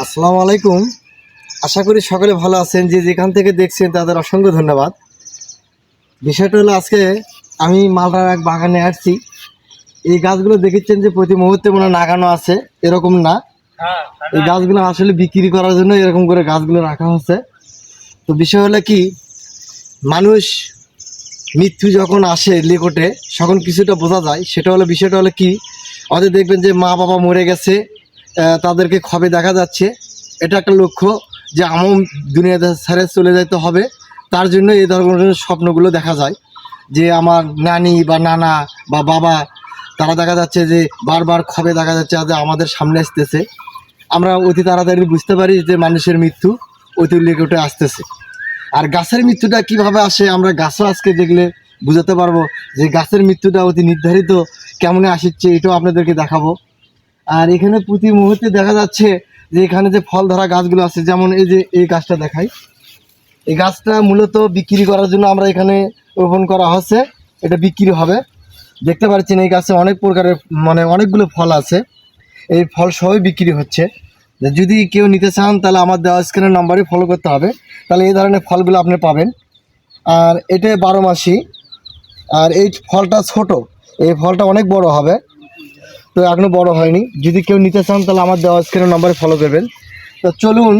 আসসালামু আলাইকুম। আশা করি সকলে ভালো আছেন, যে যেখান থেকে দেখছেন তাদের অসংখ্য ধন্যবাদ। বিষয়টা হলো আজকে আমি মালদার এক বাগানে আসছি। এই গাছগুলো দেখেছেন যে প্রতি মুহূর্তে মনে লাগানো আছে, এরকম না। এই গাছগুলো আসলে বিক্রি করার জন্য এরকম করে গাছগুলো রাখা হচ্ছে। তো বিষয় হলো কি, মানুষ মৃত্যু যখন আসে লিকটে তখন কিছুটা বোঝা যায়। সেটা হলো বিষয়টা হলো কি ওদের দেখবেন যে মা বাবা মরে গেছে তাদেরকে খবে দেখা যাচ্ছে। এটা একটা লক্ষ্য যে আমার দুনিয়া ছেড়ে চলে যেতে হবে। তার জন্য এই ধরনের স্বপ্নগুলো দেখা যায় যে আমার নানি বা নানা বা বাবা, তারা দেখা যাচ্ছে যে বারবার খবে দেখা যাচ্ছে যে আমাদের সামনে আসতেছে। আমরা অতি তাড়াতাড়ি বুঝতে পারি যে মানুষের মৃত্যু অতি লিকটে আসতেছে। আর গাছের মৃত্যুটা কীভাবে আসে আমরা গাছও আজকে দেখলে বুঝাতে পারব যে গাছের মৃত্যুটা অতি নির্ধারিত কেমনে আসছে, এটাও আপনাদেরকে দেখাবো। আর এখানে প্রতি মুহূর্তে দেখা যাচ্ছে যে এখানে যে ফল ধরা গাছগুলো আছে, যেমন এই যে এই গাছটা দেখাই। এই গাছটা মূলত বিক্রি করার জন্য আমরা এখানে রোপণ করা হচ্ছে। এটা বিক্রি হবে। দেখতে পাচ্ছেন এই গাছে অনেক প্রকারের মানে অনেকগুলো ফল আছে। এই ফল সবই বিক্রি হচ্ছে। যদি কেউ নিতে চান, তাহলে আমার দেওয়া স্ক্রিনের নাম্বারে ফলো করতে হবে। তাহলে এই ধরনের ফলগুলো আপনি পাবেন। আর এটা বারো মাসি। আর এই ফলটা ছোট। এই ফলটা অনেক বড় হবে। তো এখনও বড় হয়নি। যদি কেউ নিতে চান, তাহলে আমার দেওয়া স্ক্রিনের নাম্বারে ফলো করবেন। তো চলুন,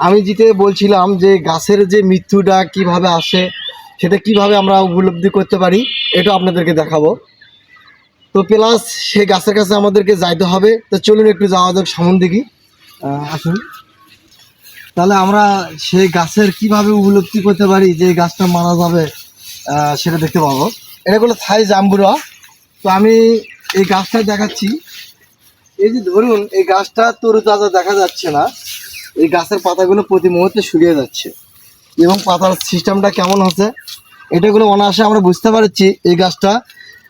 আমি যেতে বলছিলাম যে গাছের যে মৃত্যুটা কীভাবে আসে, সেটা কীভাবে আমরা উপলব্ধি করতে পারি, এটা আপনাদেরকে দেখাবো। তো প্লাস সেই গাছের কাছে আমাদেরকে যাইতে হবে। তো চলুন, একটু যাওয়া যাক সামন দিকে। আসুন। তাহলে আমরা সেই গাছের কীভাবে উপলব্ধি করতে পারি যে গাছটা মারা যাবে সেটা দেখতে পাবো। এটা হলো থাই জাম্বুরা। তো আমি এই গাছটা দেখাচ্ছি। এই যে ধরুন, এই গাছটা তরুতাজা দেখা যাচ্ছে না। এই গাছের পাতাগুলো প্রতি মুহূর্তে শুকিয়ে যাচ্ছে। এবং পাতার সিস্টেমটা কেমন হচ্ছে, এটাগুলো অনায়াসে আমরা বুঝতে পারছি এই গাছটা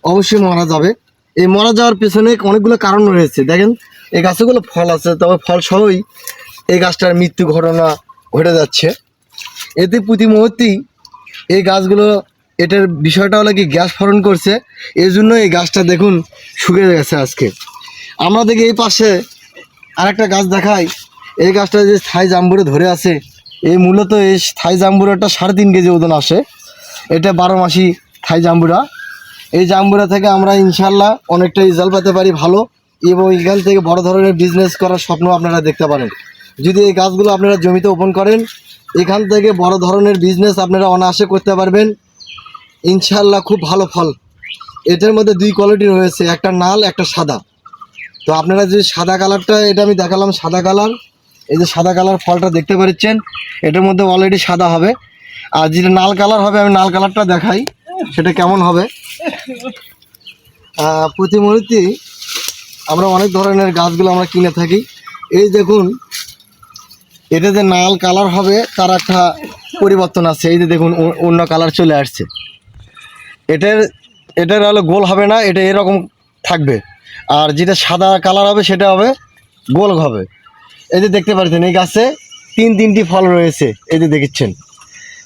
অবশ্যই মারা যাবে। এই মারা যাওয়ার পেছনে অনেকগুলো কারণ রয়েছে। দেখেন, এই গাছগুলো ফল আছে, তবে ফল সহই এই গাছটার মৃত্যু ঘটনা ঘটে যাচ্ছে। এতে প্রতি মুহূর্তেই এই গাছগুলো এটার বিষয়টা হলো কি, গ্যাস ফরণ করছে এই জন্য এই গাছটা দেখুন শুকিয়ে গেছে আজকে। আমরা দেখি এই পাশে আরেকটা গাছ দেখাই। এই গাছটা যে থাই জাম্বুরে ধরে আছে, এই মূলত এই থাই জাম্বুরাটা সাড়ে তিন কেজি ওজন আসে। এটা বারো মাসি থাই জাম্বুরা। এই জাম্বুরা থেকে আমরা ইনশাল্লাহ অনেকটা রেজাল্ট পেতে পারি ভালো এবং এখান থেকে বড় ধরনের বিজনেস করার স্বপ্ন আপনারা দেখতে পারেন। যদি এই গাছগুলো আপনারা জমিতে ওপেন করেন, এখান থেকে বড় ধরনের বিজনেস আপনারা অনায়াসে করতে পারবেন। ইনশাল্লাহ খুব ভালো ফল। এটার মধ্যে দুই কোয়ালিটি রয়েছে একটা নাল একটা সাদা। তো আপনারা যে সাদা কালারটা এটা আমি দেখালাম সাদা কালার। এই যে সাদা কালার ফলটা দেখতে পাচ্ছেন এটার মধ্যে অলরেডি সাদা হবে। আর যেটা নাল কালার হবে আমি নাল কালারটা দেখাই সেটা কেমন হবে। আহ, প্রতি মুহূর্তেই আমরা অনেক ধরনের গাছগুলো আমরা কিনে থাকি। এই দেখুন এটা যে নাল কালার হবে তার একটা পরিবর্তন আছে। এই যে দেখুন অন্য কালার চলে আসছে। এটার এটার হলো গোল হবে না, এটা এরকম থাকবে। আর যেটা সাদা কালার হবে, সেটা হবে গোল হবে। এই যে দেখতে পাচ্ছেন, এই গাছে তিন তিনটি ফল রয়েছে, এই যে দেখেছেন।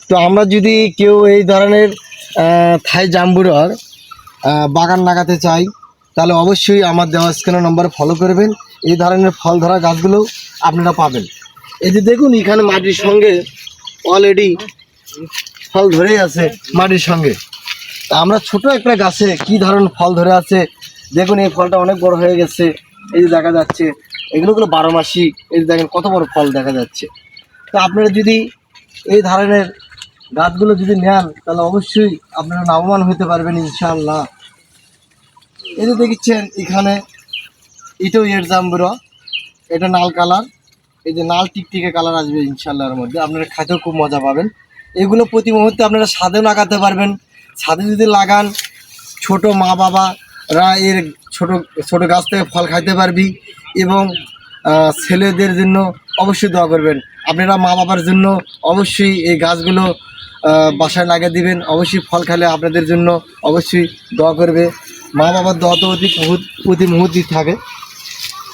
তো আমরা যদি কেউ এই ধরনের থাই জাম্বুরার বাগান লাগাতে চাই, তাহলে অবশ্যই আমার দেওয়া স্ক্যানের নম্বরে ফলো করবেন। এই ধরনের ফল ধরা গাছগুলো আপনারা পাবেন। এই যে দেখুন, এখানে মাটির সঙ্গে অলরেডি ফল ধরেই আছে, মাটির সঙ্গে। আমরা ছোট একটা গাছে কি ধরনের ফল ধরে আছে? দেখুন, এই ফলটা অনেক বড় হয়ে গেছে। এই যে দেখা যাচ্ছে এগুলোগুলো বারো মাসি। এই যে দেখেন, কত বড় ফল দেখা যাচ্ছে। তো আপনারা যদি এই ধরনের গাছগুলো যদি নেন, তাহলে অবশ্যই আপনারা লাভবান হতে পারবেন, ইনশাআল্লাহ। এই যে দেখছেন, এখানে এটাও এর জাম্বুরা। এটা নাল কালার। এই যে নাল টিকটিকে কালার আসবে ইনশাল্লাহর মধ্যে। আপনারা খাতেও খুব মজা পাবেন। এগুলো প্রতি মুহূর্তে আপনারা স্বাদেও লাগাতে পারবেন। ছাদে যদি লাগান, ছোট মা বাবারা এর ছোট ছোট গাছ থেকে ফল খাইতে পারবি এবং ছেলেদের জন্য অবশ্যই দোয়া করবেন। আপনারা মা বাবার জন্য অবশ্যই এই গাছগুলো বাসায় লাগিয়ে দিবেন। অবশ্যই ফল খেলে আপনাদের জন্য অবশ্যই দোয়া করবে। মা বাবার দোয়া তো অতি মুহূর্ত- প্রতি মুহূর্তেই থাকে।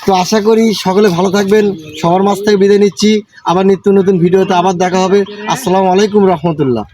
তো আশা করি সকলে ভালো থাকবেন। সবার মাছ থেকে বিদায় নিচ্ছি। আবার নিত্য নতুন ভিডিওতে আবার দেখা হবে। আসসালামু আলাইকুম রহমতুল্লাহ।